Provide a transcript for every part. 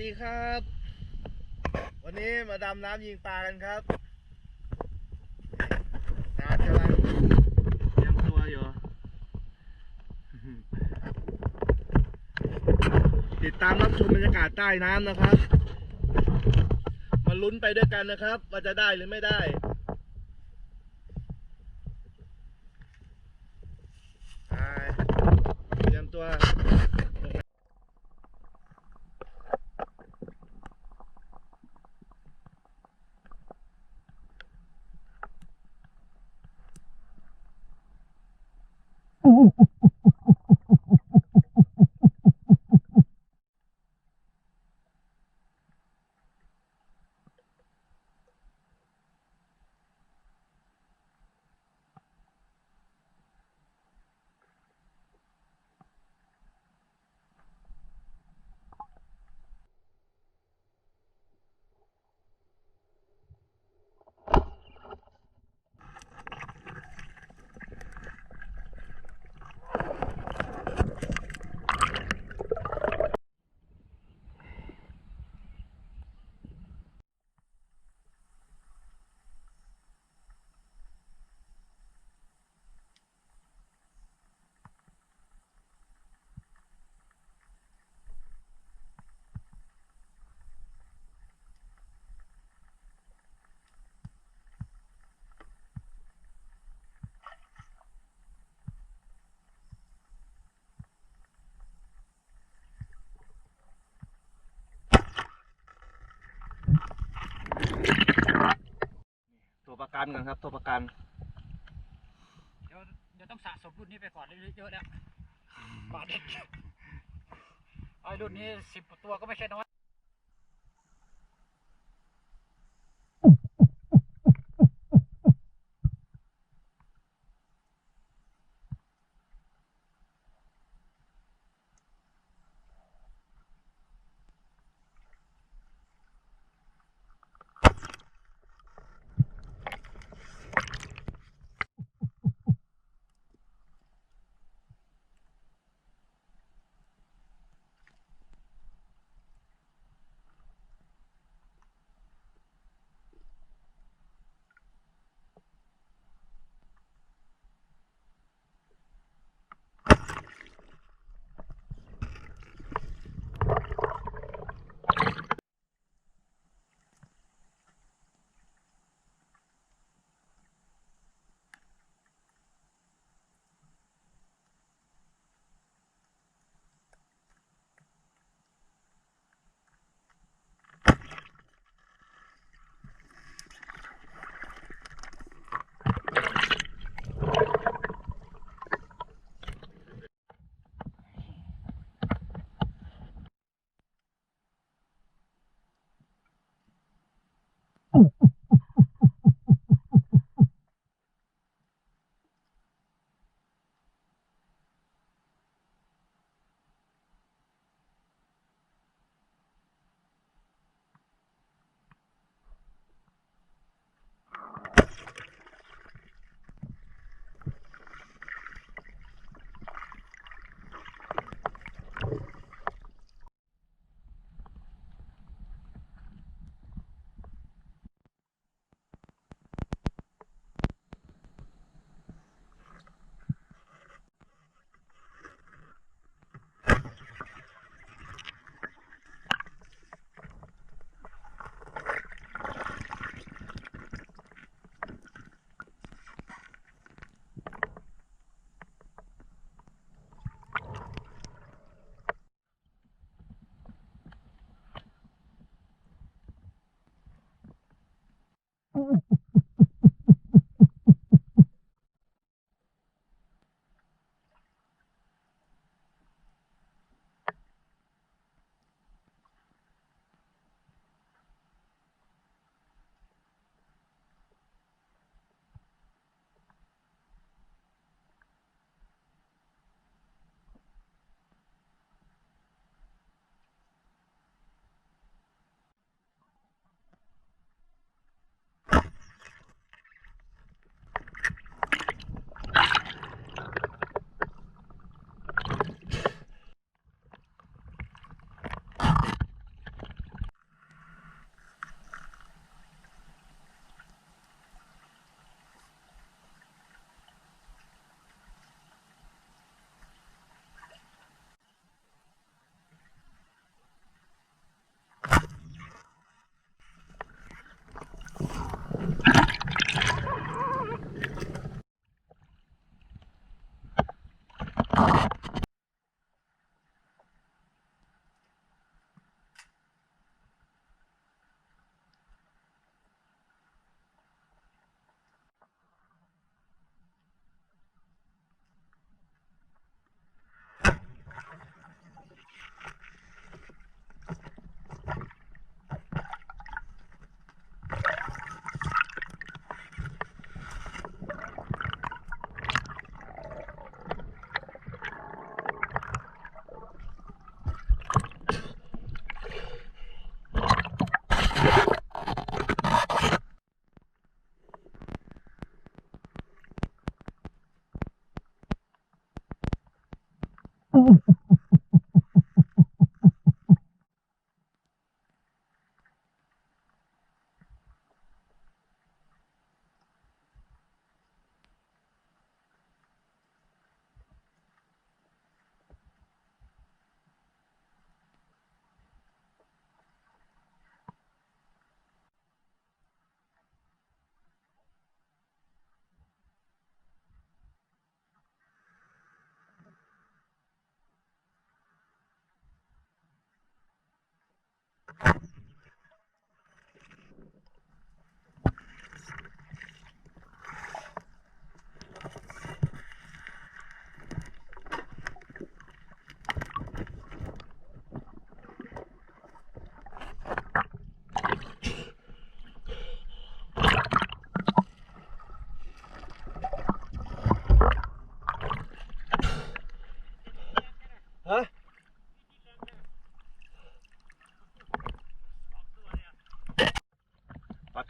ดีครับ วันนี้มาดำน้ำยิงปลากันครับนานกำลังเตรียมตัวอยู่ ติดตามรับชมบรรยากาศใต้น้ำนะครับ มาลุ้นไปด้วยกันนะครับ ว่าจะได้หรือไม่ได้ ไปเตรียมตัวลงน้ำ ตัวประกันก่อนครับ ตัวประกัน เดี๋ยวเดี๋ยวต้องสะสมรุ่นนี้ไปก่อนเยอะๆแล้วบาทเด็ดไอ้รุ่นนี้สิบตัวก็ไม่ใช่น้อย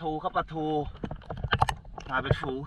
ทูครับปลาทูมาเป็นฝูง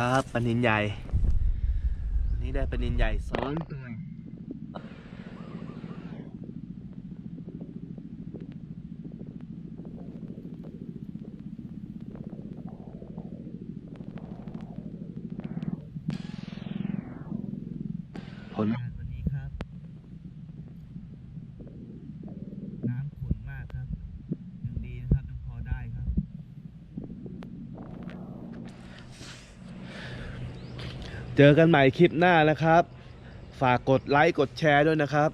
ครับปนินใหญ่นี่ได้ปนินใหญ่สองตัวผลงานวันนี้ครับ น้ำขุ่นมากครับ ยังดีนะครับยังพอได้ครับ เจอกันใหม่คลิปหน้านะครับ ฝากกดไลค์กดแชร์ด้วยนะครับ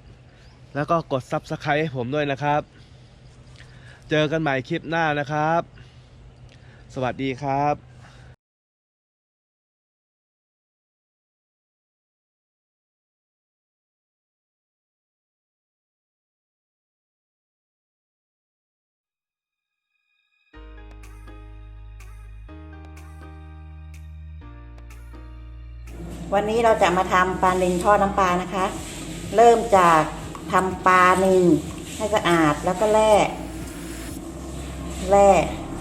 แล้วก็กด s u b สไครต์ให้ผมด้วยนะครับ เจอกันใหม่คลิปหน้านะครับ สวัสดีครับ วันนี้เราจะมาทำปลานิลทอดน้ำปลานะคะ เริ่มจากทำปลานิลให้สะอาดแล้วก็แล่แล่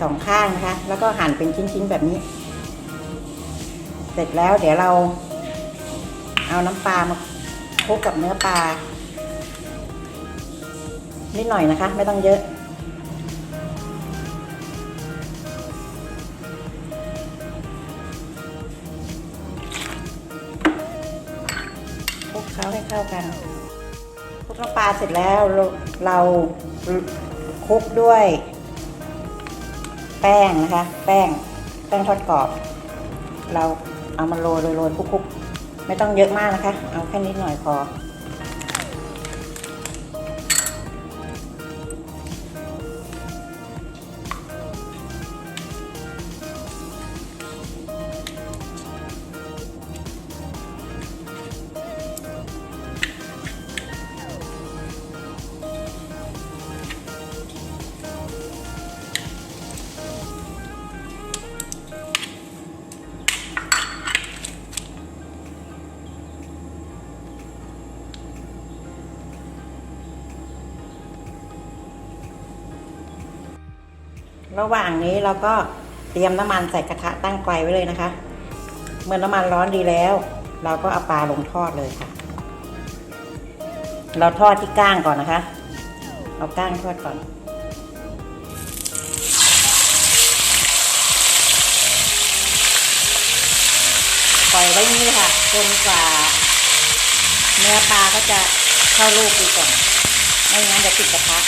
สองข้างนะคะ แล้วก็หั่นเป็นชิ้นๆแบบนี้ เสร็จแล้วเดี๋ยวเรา เอาน้ำปลามาคลุกกับเนื้อปลานิดหน่อยนะคะ ไม่ต้องเยอะ ล้าให้เข้ากันคลุกน้ำปลาเสร็จแล้วเราคลุกด้วย แป้งนะคะ แป้งแป้งทอดกรอบ เราเอามาโรยโรยคลุกๆ ไม่ต้องเยอะมากนะคะ เอาแค่นิดหน่อยพอ ระหว่างนี้เราก็เตรียมน้ำมันใส่กระทะตั้งไฟไว้เลยนะคะ เมื่อน้ำมันร้อนดีแล้ว เราก็เอาปลาลงทอดเลยค่ะ เราทอดที่ก้างก่อนนะคะ เอาก้างทอดก่อนปล่อยไว้นี่ค่ะจนกว่าเนื้อปลาก็จะเข้าลูกดีก่อน ไม่งั้นจะติดกระทะ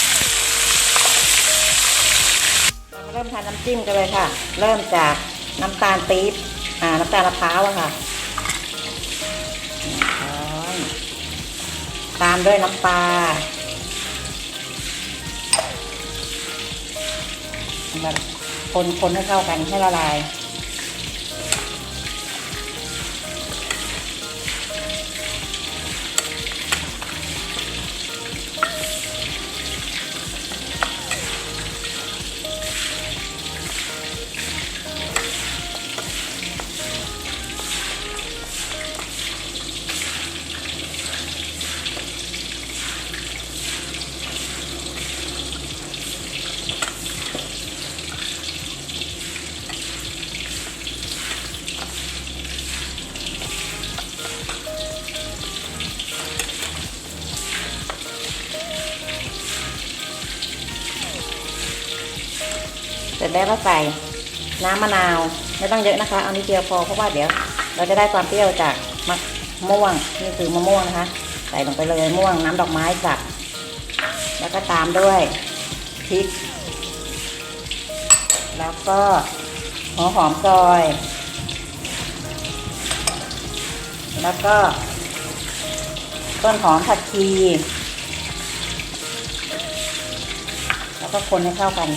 เริ่มทานน้ำจิ้มกันเลยค่ะ เริ่มจากน้ำตาลปี๊บอ่าน้ำตาลมะพร้าวอะค่ะตามด้วยน้ำปลามาคนคนให้เข้ากันให้ละลาย แล้วก็ใส่น้ำมะนาวไม่ต้องเยอะนะคะ เอานิดเดียวพอเพราะว่าเดี๋ยวเราจะได้ความเปรี้ยวจากมะม่วงนี่คือมะม่วงนะคะ ใส่ลงไปเลยม่วงน้ำดอกไม้สับแล้วก็ตามด้วยพริก แล้วก็หัวหอมซอย แล้วก็ ต้นหอมผักชี แล้วก็คนให้เข้ากัน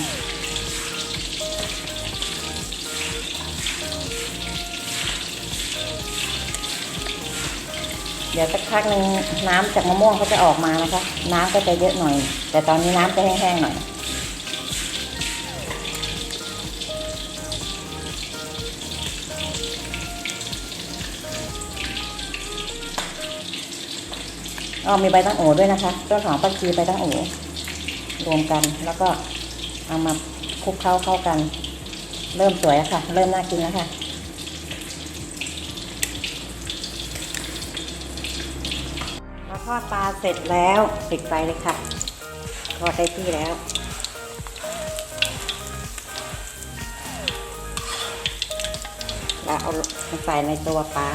เดี๋ยวสักพักหนึ่งน้ำจากมะม่วงเขาจะออกมานะคะ น้ำก็จะเยอะหน่อย แต่ตอนนี้น้ำจะแห้งๆหน่อยอ๋อมีใบตั้งโอด้วยนะคะต้นหอมผักชีใบตั้งโอรวมกันแล้วก็เอามาคลุกเข้าเข้ากัน เริ่มสวยแล้วค่ะ เริ่มน่ากินแล้วค่ะ เรา ทอดปลาเสร็จแล้วปิดไฟเลยค่ะ ทอดได้ที่แล้วแล้วเอาใส่ในตัวปลา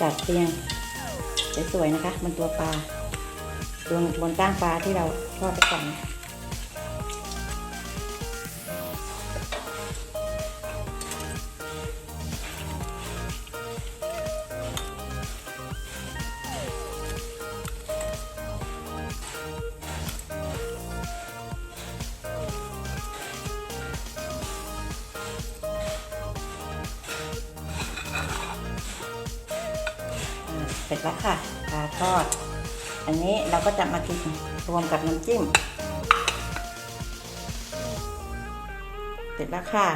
จัดเตียงสวยๆนะคะ มันตัวปลาบนบนก้างปลาที่เราทอดไปก่อน เสร็จแล้วค่ะปลาทอด อันนี้เราก็จะมากินรวมกับน้ำจิ้ม เสร็จแล้วค่ะ